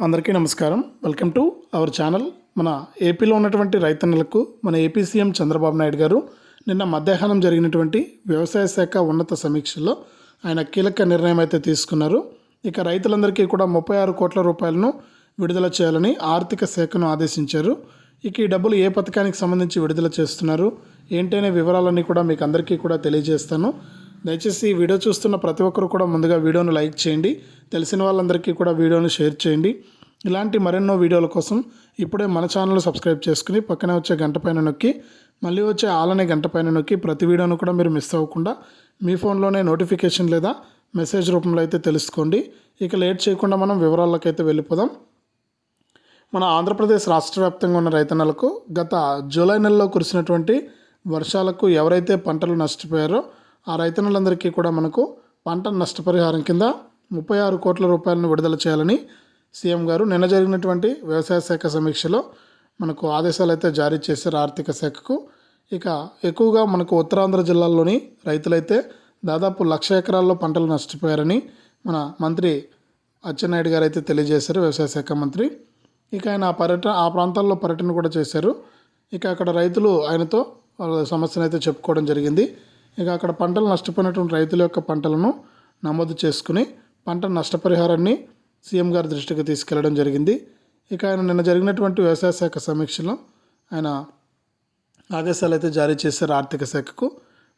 అందరికీ నమస్కారం. Welcome to our channel. మన ఏపీలో ఉన్నటువంటి రైతన్నలకు మన ఏపీ సీఎం చంద్రబాబు నాయుడు గారు నిన్న మధ్యాహ్నం జరిగినటువంటి వ్యవసాయ శాఖ ఉన్నత సమీక్షలో ఆయన కీలక నిర్ణయం అయితే తీసుకున్నారు. ఇక రైతులందరికీ కూడా ముప్పై ఆరు కోట్ల రూపాయలను విడుదల చేయాలని ఆర్థిక శాఖను ఆదేశించారు. ఇక ఈ డబ్బులు ఏ పథకానికి సంబంధించి విడుదల చేస్తున్నారు? ఏంటనే వివరాలన్నీ కూడా మీకు అందరికీ కూడా తెలియజేస్తాను. దయచేసి ఈ వీడియో చూస్తున్న ప్రతి ఒక్కరు కూడా ముందుగా వీడియోను లైక్ చేయండి. తెలిసిన వాళ్ళందరికీ కూడా వీడియోను షేర్ చేయండి. ఇలాంటి మరెన్నో వీడియోల కోసం ఇప్పుడే మన ఛానల్ సబ్స్క్రైబ్ చేసుకుని పక్కనే వచ్చే గంట పైన నొక్కి మళ్ళీ వచ్చే ఆలనే గంట పైన నొక్కి ప్రతి వీడియోను కూడా మీరు మిస్ అవ్వకుండా మీ ఫోన్లోనే నోటిఫికేషన్ లేదా మెసేజ్ రూపంలో అయితే తెలుసుకోండి. ఇక లేట్ చేయకుండా మనం వివరాలకైతే వెళ్ళిపోదాం. మన ఆంధ్రప్రదేశ్ రాష్ట్ర వ్యాప్తంగా ఉన్న రైతన్నలకు గత జూలై నెలలో కురిసినటువంటి వర్షాలకు ఎవరైతే పంటలు నష్టపోయారో ఆ రైతన్నులందరికీ కూడా మనకు పంట నష్టపరిహారం కింద ముప్పై ఆరు కోట్ల రూపాయలను విడుదల చేయాలని సీఎం గారు నిన్న జరిగినటువంటి వ్యవసాయ శాఖ సమీక్షలో మనకు ఆదేశాలు అయితే జారీ చేశారు ఆర్థిక శాఖకు. ఇక ఎక్కువగా మనకు ఉత్తరాంధ్ర జిల్లాల్లోని రైతులైతే దాదాపు లక్ష ఎకరాల్లో పంటలు నష్టపోయారని మన మంత్రి అచ్చెన్నాయుడు గారు అయితే తెలియజేశారు వ్యవసాయ శాఖ మంత్రి. ఇక ఆయన ఆ పర్యటన ఆ ప్రాంతాల్లో పర్యటన కూడా చేశారు. ఇక అక్కడ రైతులు ఆయనతో వాళ్ళ సమస్యను అయితే చెప్పుకోవడం జరిగింది. ఇక అక్కడ పంటలు నష్టపోయినటువంటి రైతుల యొక్క పంటలను నమోదు చేసుకుని పంట నష్టపరిహారాన్ని సీఎం గారి దృష్టికి తీసుకెళ్ళడం జరిగింది. ఇక ఆయన నిన్న జరిగినటువంటి వ్యవసాయ శాఖ సమీక్షలో ఆయన ఆదేశాలు అయితే జారీ చేశారు ఆర్థిక శాఖకు.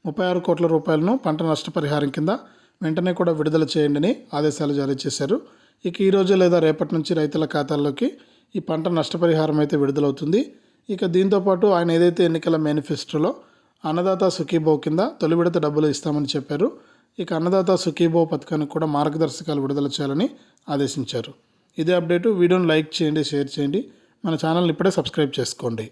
ముప్పై ఆరు కోట్ల రూపాయలను పంట నష్టపరిహారం కింద వెంటనే కూడా విడుదల చేయండిని ఆదేశాలు జారీ చేశారు. ఇక ఈరోజు లేదా రేపటి నుంచి రైతుల ఖాతాల్లోకి ఈ పంట నష్టపరిహారం అయితే విడుదలవుతుంది. ఇక దీంతోపాటు ఆయన ఏదైతే ఎన్నికల మేనిఫెస్టోలో అన్నదాత సుఖీభో కింద తొలి విడత డబ్బులు ఇస్తామని చెప్పారు. ఇక అన్నదాత సుఖీభో పథకానికి కూడా మార్గదర్శకాలు విడుదల చేయాలని ఆదేశించారు. ఇదే అప్డేటు. వీడియోని లైక్ చేయండి షేర్ చేయండి. మన ఛానల్ని ఇప్పుడే సబ్స్క్రైబ్ చేసుకోండి.